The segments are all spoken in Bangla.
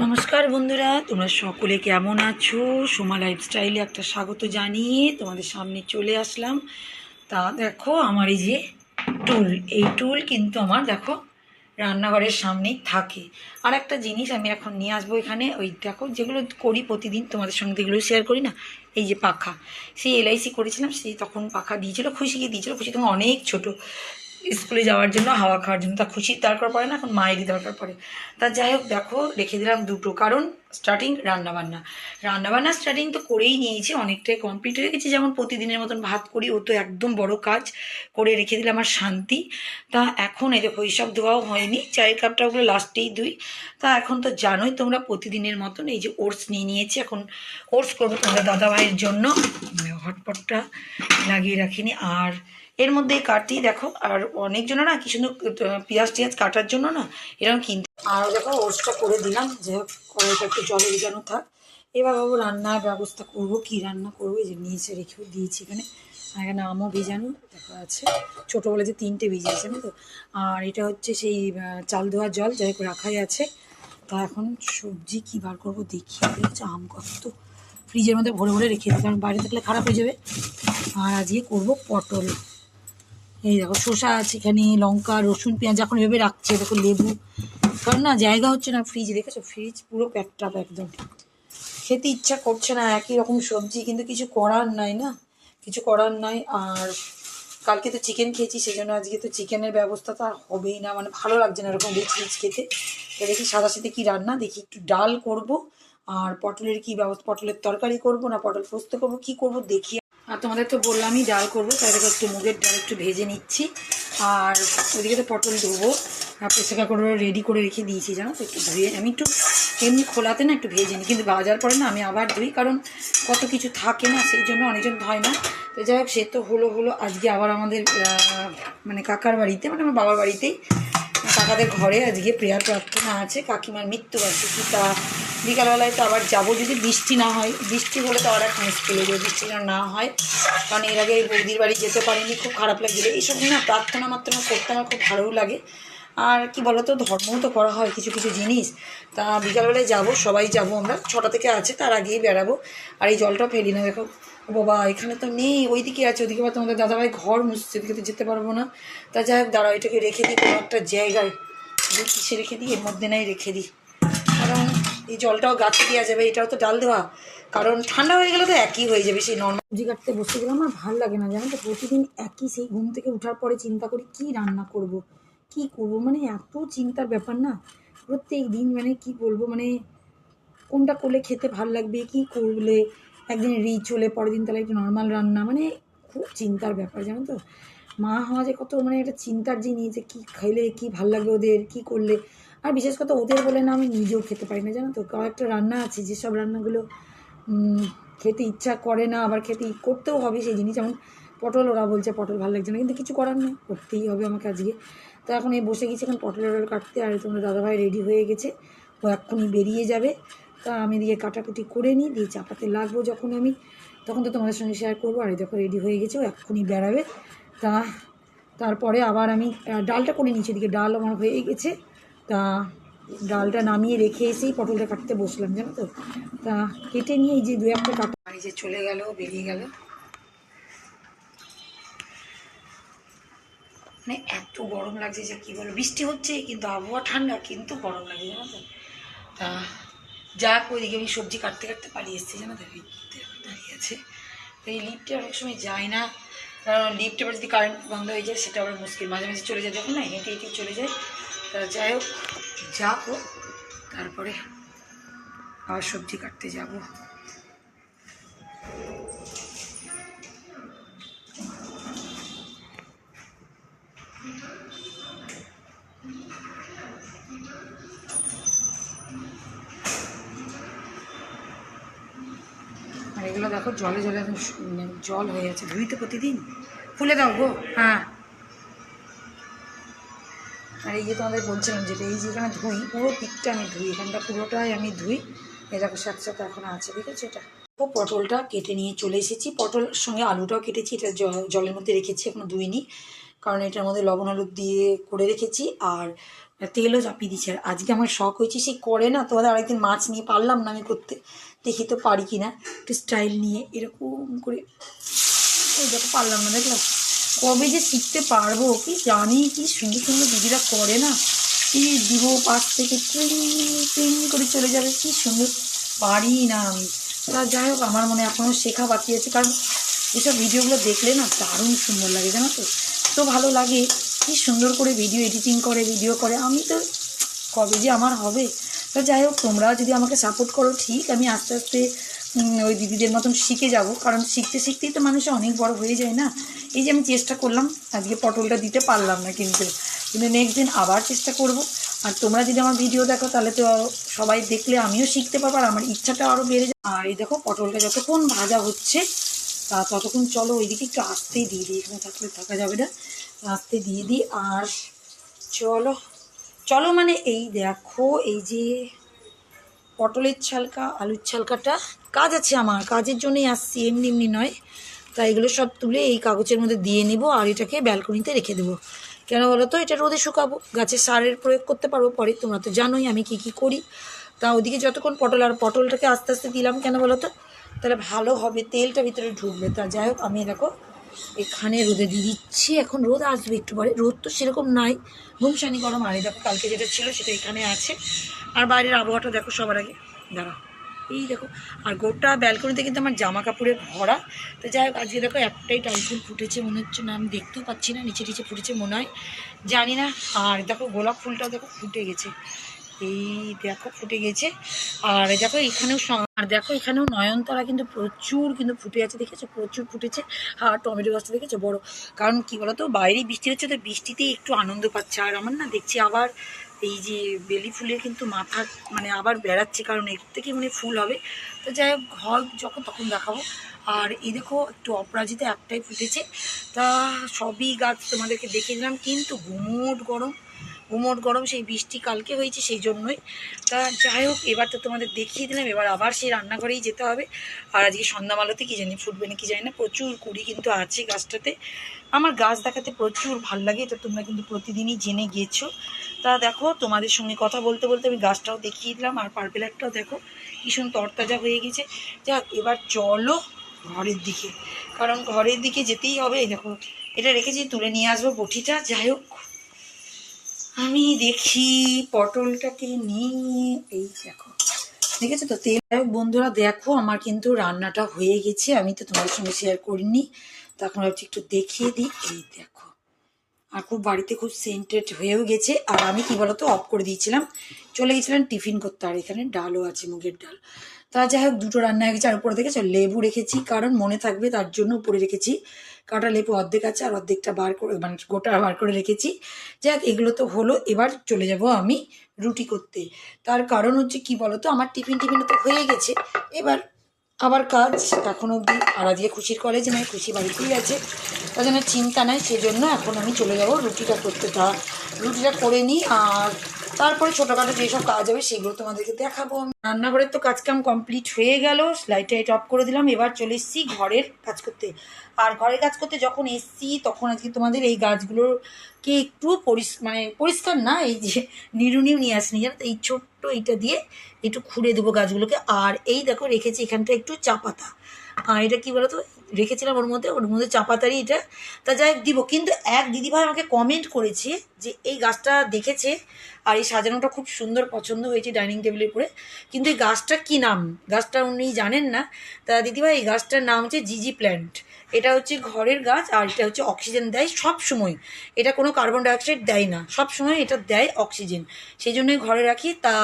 নমস্কার বন্ধুরা, তোমরা সকলে কেমন আছো? সোমা লাইফস্টাইলে একটা স্বাগত জানিয়ে তোমাদের সামনে চলে আসলাম। তা দেখো, আমার এই যে টুল, এই টুল কিন্তু আমার দেখো রান্নাঘরের সামনেই থাকে। আর একটা জিনিস আমি এখন নিয়ে আসব এখানে, ওই দেখো যেগুলো করি প্রতিদিন, তোমাদের সঙ্গে যেগুলো শেয়ার করি না, এই যে পাখা। সেই এলআইসি করেছিলাম, সেই তখন পাখা দিয়েছিল, খুশিকে দিয়েছিল, খুশি তখন অনেক ছোট। স্কুলে যাওয়ার জন্য, হাওয়া খাওয়ার জন্য তা খুশির দরকার পড়ে না, এখন মায়েরই দরকার পড়ে। তা যাই হোক, দেখো, রেখে দিলাম দুটো। কারণ স্টার্টিং রান্নাবান্না। রান্নাবান্না স্টার্টিং তো করেই নিয়েছি, অনেকটাই কমপ্লিট হয়ে গেছে। যেমন প্রতিদিনের মতন ভাত করি, ও তো একদম বড় কাজ। করে রেখে দিলাম আমার শান্তি। তা এখন এই দেখো, এইসব ধোয়াও হয়নি। চায়ের কাপটা ওগুলো লাস্টেই ধুই। তা এখন তো জানোই তোমরা প্রতিদিনের মতন এই যে ওটস নিয়ে নিয়েছি। এখন ওটস করব তোমাদের দাদাভাইয়ের জন্য। হটপটটা লাগিয়ে রাখিনি। আর এর মধ্যে কাটি দেখো, আর অনেকজনের না, কি সুন্দর পেঁয়াজ টিয়াজ কাটার জন্য না, এরকম কিনতে আরও দেখো, ওটসটা করে দিলাম যে কড়াইটা একটু জলে ভিজানো থাক। এবার বাবু রান্নার ব্যবস্থা করব, কি রান্না করব, এই যে নিয়েছে, রেখেও দিয়েছি এখানে। আর এখানে আমও ভিজানো, দেখো আছে। ছোটো বলে যে তিনটে ভিজিয়েছে না তো। আর এটা হচ্ছে সেই চাল ধোয়ার জল, যাই রাখাই আছে। তা এখন সবজি কী বার করব দেখি হচ্ছে আম কত। ফ্রিজের মধ্যে ভরে ভরে রেখে দিই, কারণ বাইরে থাকলে খারাপ হয়ে যাবে। আর আজকে করব পটল। এই দেখো শসা আছে এখানে, লঙ্কা, রসুন, পেঁয়াজ, এখন এভাবে রাখছে। দেখো লেবু। কারণ না, জায়গা হচ্ছে না ফ্রিজ দেখেছ? ফ্রিজ পুরো প্যাকটাপ একদম। খেতে ইচ্ছা করছে না, একই রকম সবজি, কিন্তু কিছু করার নাই না। কিছু করার নাই, আর কালকে তো চিকেন খেয়েছি সেই জন্য আজকে তো চিকেনের ব্যবস্থা তো আর হবেই না। মানে ভালো লাগছে না এরকম রিচ রিচ খেতে। তো দেখি সাদা সাথে কী রান্না, দেখি একটু ডাল করব। আর পটলের কী ব্যবস্থা, পটলের তরকারি করব না, পটল পোস্ত করব, কী করব, দেখি আর তোমাদের তো বললামই ডাল করব, তাই দেখো একটু মুগের ডাল একটু ভেজে নিচ্ছি। আর ওদিকে তো পটল ধোবো, আর প্রেসার করে রেডি করে রেখে দিয়েছি, জানো তো? একটু ধুয়ে, আমি একটু এমনি খোলাতে না একটু ভেজে নিই, কিন্তু বাজার পরে না আমি আবার ধুই, কারণ কত কিছু থাকে না, সেই জন্য অনেকজন ধয় না। তো যাই হোক, সে তো হলো হলো। আজকে আবার আমাদের মানে কাকার বাড়িতে মানে আমার বাবার বাড়িতেই, কাকাদের ঘরে আজকে প্রেয়ার প্রার্থনা আছে, কাকিমার মৃত্যুবার্ষিকী, তা বিকালবেলায় তো আবার যাব, যদি বৃষ্টি না হয়। বৃষ্টি হলে তো আর এক মুশকিল হয়ে যাবে বৃষ্টি না হয়। কারণ এর আগে বৌদির বাড়ি যেতে পারিনি, খুব খারাপ লাগছিল। এইসব না প্রার্থনা মাত্র করতে আমার খুব ভালোও লাগে। আর কি বলতো, ধর্মও তো করা হয়, কিছু কিছু জিনিস। তা বিকালবেলায় যাব, সবাই যাব আমরা, ছটা থেকে আছে, তার আগেই বেরাবো আর এই জলটা ফেলি না, দেখো। বাবা, এখানে তো নেই, ওইদিকে আছে, ওদিকে আবার তোমাদের দাদাভাই ঘর মুছছে ওদিকে তো যেতে পারব না। তা যাই হোক, দাঁড়াও, এটাকে রেখে দিই, কোনো একটা জায়গায়। কিসে রেখে দিই, এর মধ্যে নাই, রেখে দিই। এই জলটাও গাছে দেওয়া যাবে, এটাও তো ডাল দেওয়া। কারণ ঠান্ডা হয়ে গেলে তো একই হয়ে যাবে সেই নর্মাল সবজি কাটতে বসে গেলে আমার ভালো লাগে না জানো তো? প্রতিদিন একই সেই ঘুম থেকে ওঠার পরে চিন্তা করি, কি রান্না করব, কি করব? মানে এত চিন্তার ব্যাপার না। প্রত্যেক দিন মানে কি বলব মানে কোনটা করলে খেতে ভালো লাগবে, কি করলে একদিন রিচ হলে পরের দিন তাহলে একটু নর্মাল রান্না মানে খুব চিন্তার ব্যাপার জানো তো? মা হওয়া যে কত মানে একটা চিন্তার জিনিস যে কী খাইলে কী ভালো লাগবে ওদের, কী করলে। আর বিশেষ কথা ওদের বলে না আমি নিজেও খেতে পারি না, জানো তো? কয়েকটা রান্না আছে, যেসব রান্নাগুলো খেতে ইচ্ছা করে না, আবার খেতে করতেও হবে সেই জিনিস। যেমন পটল, ওরা বলছে পটল ভালো লাগছে না, কিন্তু কিছু করার নেই, করতেই হবে আমাকে আজকে। তো এখন এই বসে গেছি, এখন পটল টটল কাটতে, আর তোমরা দাদাভাই রেডি হয়ে গেছে, ও এক্ষুনি বেরিয়ে যাবে। তা আমি দিয়ে কাটাকুটি করে নিই, দিয়ে চাপাতে লাগবো যখন আমি, তখন তো তোমাদের সঙ্গে শেয়ার করব। আর দেখো রেডি হয়ে গেছে, ও এক্ষুনি বেরাবে তা, তারপরে আবার আমি ডালটা করে নিচ্ছি এদিকে ডাল আমার হয়ে গেছে। তা ডালটা নামিয়ে রেখে এসেই পটলটা কাটতে বসলাম, জানো তো? তা কেটে নিয়ে যে দু একটা কাটা যে চলে গেল, বেরিয়ে গেল। মানে এত গরম লাগছে যে কী বলব, বৃষ্টি হচ্ছে, কিন্তু আবহাওয়া ঠান্ডা, কিন্তু গরম লাগে জানো তো? তা যাক, ওইদিকে আমি সবজি কাটতে কাটতে পালিয়ে এসেছি, জানো তো? দাঁড়িয়ে আছে। তো এই লিফটে অনেক সময় যায় না, কারণ লিফটে যদি কারেন্ট বন্ধ হয়ে যায়, সেটা আবার মুশকিল। মাঝে মাঝে চলে যায়, যখন না হেঁটে হেঁটে চলে যায় তা যাই হোক, যাব। তারপরে আবার সবজি কাটতে যাব। আর এগুলো দেখো, জলে জলে মানে জল হয়ে আছে। ধুই তো প্রতিদিন। খুলে দাও গো। হ্যাঁ। আর এই যে তোমাদের বলছিলাম যেটা এই যেখানে ধুই, পুরো পিকটা আমি ধুই, এখানটা পুরোটাই আমি ধুই। এরকম সাথে সাথে এখন আছে আছে এটা? ও পটলটা কেটে নিয়ে চলে এসেছি। পটল সঙ্গে আলুটাও কেটেছি, এটা জলের মধ্যে রেখেছি, এখনও ধুইনি। কারণ এটার মধ্যে লবণ হলুদ দিয়ে করে রেখেছি, আর তেলও চাপিয়ে দিচ্ছে আর আজকে আমার শখ হয়েছে, সে করে না, তোমাদের আরেকদিন মাছ নিয়ে পারলাম না, আমি করতে দেখি তো পারি কি না একটু স্টাইল নিয়ে এরকম করে। ওই দেখো, পারলাম না, দেখলাম? কবে যে শিখতে পারব, কি জানি, কি সুন্দর সুন্দর দিদিরা করে না? কি দিব পাশ থেকে, ট্রিং ট্রিং করে চলে যাবে, কি সুন্দর পারি না আমি। তা যাই হোক, আমার মনে এখনও শেখা বাকি আছে, কারণ এসব ভিডিওগুলো দেখলে না দারুণ সুন্দর লাগে, জানো তো? তো ভালো লাগে, কি সুন্দর করে ভিডিও এডিটিং করে ভিডিও করে, আমি তো কবে যে আমার হবে? তা যাই হোক, তোমরা যদি আমাকে সাপোর্ট করো, ঠিক, আমি আস্তে আস্তে ওই দিদিদের মতন শিখে যাব। কারণ শিখতে শিখতেই তো মানুষ অনেক বড় হয়ে যায় না। এই যে আমি চেষ্টা করলাম, আজকে পটলটা দিতে পারলাম না কিন্তু। কিন্তু নেক্সট দিন আবার চেষ্টা করব। আর তোমরা যদি আমার ভিডিও দেখো, তাহলে তো সবাই দেখলে আমিও শিখতে পারব আর আমার ইচ্ছাটা আরও বেড়ে যায় আর এই দেখো, পটলটা যতক্ষণ ভাজা হচ্ছে, তা ততক্ষণ চলো ওইদিকে একটু আস্তে দিয়ে দিই। এখানে থাকলে থাকা যাবে না। আস্তে দিয়ে দিই। আর চলো চলো মানে এই দেখো, এই যে পটলের ছালকা, আলুর ছালকাটা। কাজ আছে আমার, কাজের জন্যই আসছি, এমনি এমনি নয়। তাই এগুলো সব তুলে এই কাগজের মধ্যে দিয়ে নিব আর এটাকে ব্যালকনিতে রেখে দেবো। কেন বলো তো? এটা রোদে শুকাবো গাছে সারের প্রয়োগ করতে পারব পরে, তোমরা তো জানোই আমি কি কি করি। তা ওদিকে যতক্ষণ পটল আর পটলটাকে আস্তে আস্তে দিলাম, কেন বলো তো? তাহলে ভালো হবে, তেলটা ভিতরে ঢুকবে। তা যাই হোক, আমি দেখো এখানে রোদে দিয়ে দিচ্ছি, এখন রোদ আসবে একটু পরে। রোদ তো সেরকম নাই। ঘুমসানি গরম আরে দেখো কালকে যেটা ছিল সেটা এখানে আছে। আর বাইরের আবহাওয়াটা দেখো সবার আগে। দাঁড়া এই দেখো, আর গোটা ব্যালকনিতে কিন্তু আমার জামা কাপড়ে ভরা। তো যাই হোক, আজকে দেখো একটাই টাইল ফুল ফুটেছে মনে হচ্ছে না, আমি দেখতেও পাচ্ছি না নিচে নিচে ফুটেছে মনে হয়। জানি না। আর দেখো গোলাপ ফুলটা দেখো ফুটে গেছে। এই দেখো ফুটে গেছে। আর দেখো এখানেও আর দেখো এখানেও নয়নতারা কিন্তু প্রচুর কিন্তু ফুটে আছে, দেখেছ? প্রচুর ফুটেছে। আর টমেটো গাছটা দেখেছ? বড়। কারণ কি বলতো? বাইরে বৃষ্টি হচ্ছে তো বৃষ্টিতেই একটু আনন্দ পাচ্ছে। আর আমার না দেখছি আবার এই যে বেলি ফুলের কিন্তু মাথা মানে আবার বেড়াচ্ছে, কারণ এর থেকে মানে ফুল হবে। তো যাই হোক, ঘর যখন তখন দেখাবো। আর এই দেখো, একটু অপরাজিতা একটাই ফুটেছে। তা সবই গাছ তোমাদেরকে দেখিয়ে দিলাম। কিন্তু গুমোট গরম। গুমোট গরম, সেই বৃষ্টি কালকে হয়েছে সেই জন্যই। তা যাই হোক, এবার তো তোমাদের দেখিয়ে দিলাম, এবার আবার সেই রান্নাঘরেই যেতে হবে। আর আজকে সন্ধ্যামালাতে কি জানি ফুটবে না কি জানি না, প্রচুর কুড়ি কিন্তু আছে গাছটাতে। আমার গাছ দেখাতে প্রচুর ভালো লাগে, এটা তোমরা কিন্তু প্রতিদিনই জেনে গিয়েছো তা দেখো, তোমাদের সঙ্গে কথা বলতে বলতে আমি গাছটাও দেখিয়ে দিলাম, আর পার্পেল একটাও দেখো, ভীষণ তরতাজা হয়ে গেছে। যাক, এবার চলো ঘরের দিকে। কারণ ঘরের দিকে যেতেই হবে দেখো, এটা রেখেছি, তুলে নিয়ে আসব বটিটা, যাই হোক। আমি দেখি পটলটাকে নিয়ে, এই দেখো। দেখেছ তো? তেল বন্ধুরা, দেখো আমার কিন্তু রান্নাটা হয়ে গেছে। আমি তো তোমাদের সঙ্গে শেয়ার করিনি। তখন ভাবছি একটু দেখিয়ে দিই। এই দেখো। আর খুব বাড়িতে খুব সেন্টেড হয়েও গেছে। আর আমি কি বলতো অফ করে দিয়েছিলাম। চলে গেছিলাম টিফিন করতে। আর এখানে ডালও আছে, মুগের ডাল। তা যাই হোক দুটো রান্না হয়ে গেছে আর উপরে দেখেছ লেবু রেখেছি, কারণ মনে থাকবে তার জন্য উপরে রেখেছি। কাটা লেবু অর্ধেক আছে, আর অর্ধেকটা বার করে মানে গোটা বার করে রেখেছি। যাক এগুলো তো হলো, এবার চলে যাব আমি রুটি করতে। তার কারণ হচ্ছে কি বলতো, আমার টিফিন টিফিন তো হয়ে গেছে, এবার আবার কাজ এখন অবধি আজকে খুশির কলেজ নয়, খুশি বাড়িতেই আছে। তার জন্য চিন্তা নাই, সেজন্য এখন আমি চলে যাব রুটিটা করতে। তা রুটিটা করে নিই, আর তারপরে ছোটোখাটো যেসব কাজ হবে সেগুলো তোমাদেরকে দেখাবো রান্নাঘরের তো কাজকাম কমপ্লিট হয়ে গেল লাইট টাইট অফ করে দিলাম, এবার চলে এসেছি ঘরের কাজ করতে। আর ঘরের কাজ করতে যখন এসছি, তখন আজকে তোমাদের এই গাছগুলোকে একটু পরিস মানে পরিষ্কার না, এই যে নিরুনিও নিয়ে আসনি, জানো এই ছোট্ট এইটা দিয়ে একটু খুঁড়ে দেবো গাছগুলোকে। আর এই দেখো, রেখেছি এখানটা একটু চা পাতা। আর এটা কী বলতো? রেখেছিলাম ওর মধ্যে ওর মধ্যে চাপাতারি এটা, তা যাই দিব। কিন্তু এক দিদিভাই আমাকে কমেন্ট করেছে যে এই গাছটা দেখেছে আর এই সাজানোটা খুব সুন্দর পছন্দ হয়েছে ডাইনিং টেবিলের উপরে। কিন্তু এই গাছটা কী নাম? গাছটা উনি জানেন না। তা দিদিভাই, এই গাছটার নাম হচ্ছে জিজি প্ল্যান্ট এটা হচ্ছে ঘরের গাছ আর এটা হচ্ছে অক্সিজেন দেয় সব সময়। এটা কোনো কার্বন ডাইঅক্সাইড দেয় না, সব সময় এটা দেয় অক্সিজেন। সেই জন্যই ঘরে রাখি। তা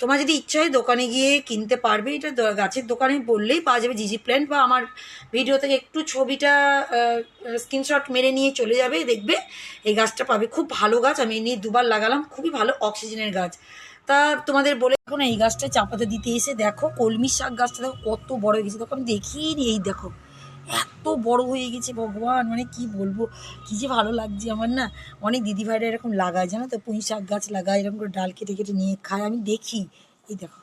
তোমার যদি ইচ্ছা হয় দোকানে গিয়ে কিনতে পারবে। এটা গাছের দোকানে বললেই পাওয়া যাবে জিজি প্ল্যান্ট বা আমার ভিডিও থেকে একটু ছবিটা স্ক্রিনশট মেরে নিয়ে চলে যাবে, দেখবে এই গাছটা পাবে। খুব ভালো গাছ, আমি নিয়ে দুবার লাগালাম, খুবই ভালো অক্সিজেনের গাছ। তা তোমাদের বলে এখন এই গাছটা চাপাতে দিতে এসে দেখো, কলমি শাক গাছটা দেখো কত বড় হয়ে গেছে, দেখো আমি দেখিনি এই দেখো। এত বড় হয়ে গেছে ভগবান মানে কি বলব? কি যে ভালো লাগছে আমার না। অনেক দিদিভাইরা এরকম লাগায়, জানো তো? পুঁই শাক গাছ লাগায়, এরকম করে ডাল কেটে কেটে নিয়ে খায়, আমি দেখি। এই দেখো,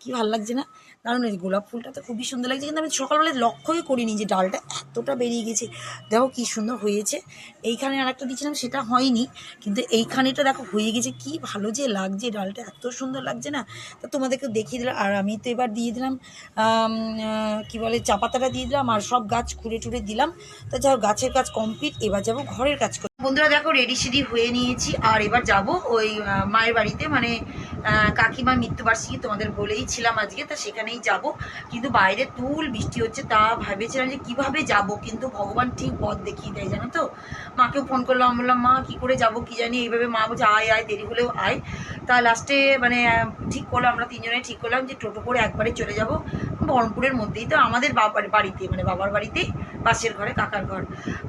কি কি ভালো লাগছে না? কারণ এই গোলাপ ফুলটা তো খুবই সুন্দর লাগছে। কিন্তু আমি সকালবেলায় লক্ষ্যই করিনি যে ডালটা এতটা বেরিয়ে গেছে। দেখো কি সুন্দর হয়েছে। এইখানে আর একটা দিয়েছিলাম, সেটা হয়নি। কিন্তু এইখানেটা দেখো হয়ে গেছে। কি ভালো যে লাগছে ডালটা, এত সুন্দর লাগছে না? তা তোমাদেরকে দেখিয়ে দিলাম। আর আমি তো এবার দিয়ে দিলাম কি বলে, চা পাতাটা দিয়ে দিলাম আর সব গাছ খুঁড়ে টুড়ে দিলাম। তা যাই গাছের কাজ কমপ্লিট এবার যাব ঘরের কাজ করতে। বন্ধুরা দেখো রেডি সেডি হয়ে নিয়েছি। আর এবার যাব ওই মায়ের বাড়িতে। মানে কাকিমার মৃত্যুবার্ষিকী তোমাদের বলেই ছিলাম আজকে। তা সেখানেই যাব। কিন্তু বাইরে তুল, বৃষ্টি হচ্ছে, তা ভেবেছিলাম যে কীভাবে যাব, কিন্তু ভগবান ঠিক পথ দেখিয়ে দেয়, জানো তো? মাকেও ফোন করলাম বললাম, মা, কি করে যাব, কি জানি? এইভাবে মা বলছে, আয় আয়, দেরি হলেও আয়। তা লাস্টে মানে ঠিক করলাম, আমরা তিনজনে ঠিক করলাম যে টোটো করে একবারে চলে যাব। বহরমপুরের মধ্যেই তো আমাদের বাবার বাড়িতে মানে বাবার বাড়িতেই পাশের ঘরে, কাকার ঘর।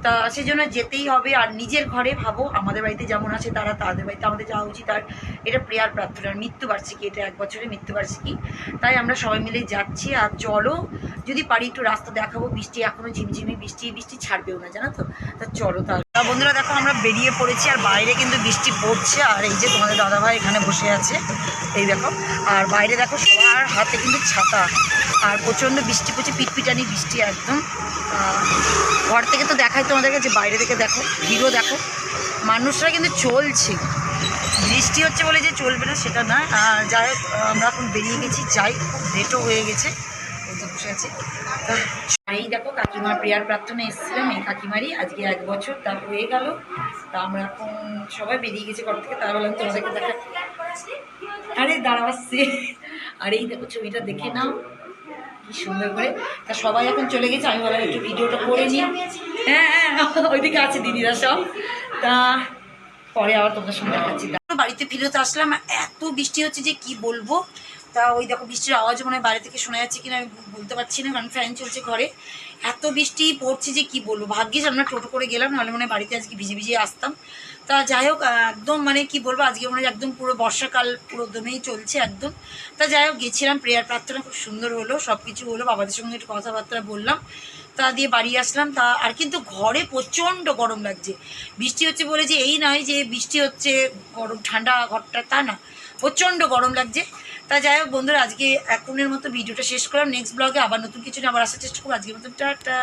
তা সেই জন্য যেতেই হবে, আর নিজের ঘরে ভাবো, আমাদের বাড়িতে যেমন আছে তারা, তাদের বাড়িতে আমাদের যাওয়া উচিত। আর এটা প্রেয়ার প্রার্থনার মৃত্যুবার্ষিকী, এটা এক বছরের মৃত্যুবার্ষিকী। তাই আমরা সবাই মিলে যাচ্ছি, আর চলো, যদি পারি একটু রাস্তা দেখাবো, বৃষ্টি এখনও ঝিমঝিমি, বৃষ্টি বৃষ্টি ছাড়বেও না, জানো তো? তা চলো তাহলে। বন্ধুরা দেখো, আমরা বেরিয়ে পড়েছি আর বাইরে কিন্তু বৃষ্টি পড়ছে। আর এই যে তোমাদের দাদাভাই এখানে বসে আছে, এই দেখো। আর বাইরে দেখো, সবার হাতে কিন্তু ছাতা। আর প্রচণ্ড বৃষ্টি পড়ছে, পিটপিটানি বৃষ্টি একদম। ঘর থেকে তো দেখাই তোমাদেরকে যে বাইরে থেকে দেখো, ভিড়ও দেখো। মানুষরা কিন্তু চলছে। বৃষ্টি হচ্ছে বলে যে চলবে না, সেটা না আর যাই হোক, আমরা এখন বেরিয়ে গেছি, যাই, খুব লেটও হয়ে গেছে। বসে আছে। তা এই দেখো কাকিমার প্রেয়ার প্রার্থনা এসেছিলাম এই কাকিমারই। আজকে এক বছর তা হয়ে গেল। তা আমরা এখন সবাই বেরিয়ে গেছে ঘর থেকে। তাই বললাম তোমাদেরকে দেখা আরে দাঁড়াচ্ছে আর এই দেখো, ছবিটা দেখে নাও। কি সুন্দর করে। তা সবাই এখন চলে গেছে। আমি বললাম একটু ভিডিওটা করে নিই। হ্যাঁ হ্যাঁ ওইদিকে আছে দিদিরা সব। তা পরে আবার তোমাদের সঙ্গে দেখাচ্ছি। তা বাড়িতে ফিরত আসলাম। এত বৃষ্টি হচ্ছে যে কি বলব? তা ওই দেখো বৃষ্টির আওয়াজ মনে হয় বাইরে থেকে শোনা যাচ্ছে কিনা, আমি বলতে পারছি না, কারণ ফ্যান চলছে ঘরে। এত বৃষ্টি পড়ছে যে কি বলব? ভাগ্যিস আমরা টোটো করে গেলাম, নাহলে মনে বাড়িতে আজকে ভিজে ভিজে আসতাম। তা যাই হোক একদম মানে কি বলব, আজকে মনে হয় একদম পুরো বর্ষাকাল পুরো দমেই চলছে একদম। তা যাই হোক, গেছিলাম, প্রেয়ার প্রার্থনা খুব সুন্দর হলো সব কিছু হলো, বাবাদের সঙ্গে একটু কথাবার্তা বললাম। তা দিয়ে বাড়ি আসলাম, তা আর কিন্তু ঘরে প্রচণ্ড গরম লাগছে। বৃষ্টি হচ্ছে বলে যে এই নয় যে বৃষ্টি হচ্ছে গরম, ঠান্ডা ঘরটা তা না। প্রচণ্ড গরম লাগছে। তা যাই হোক বন্ধুরা, আজকে এখনের মতো ভিডিওটা শেষ করলাম। নেক্সট ব্লগে আবার নতুন কিছু নিয়ে আবার আসার চেষ্টা করব। আজকের মতো টাটা।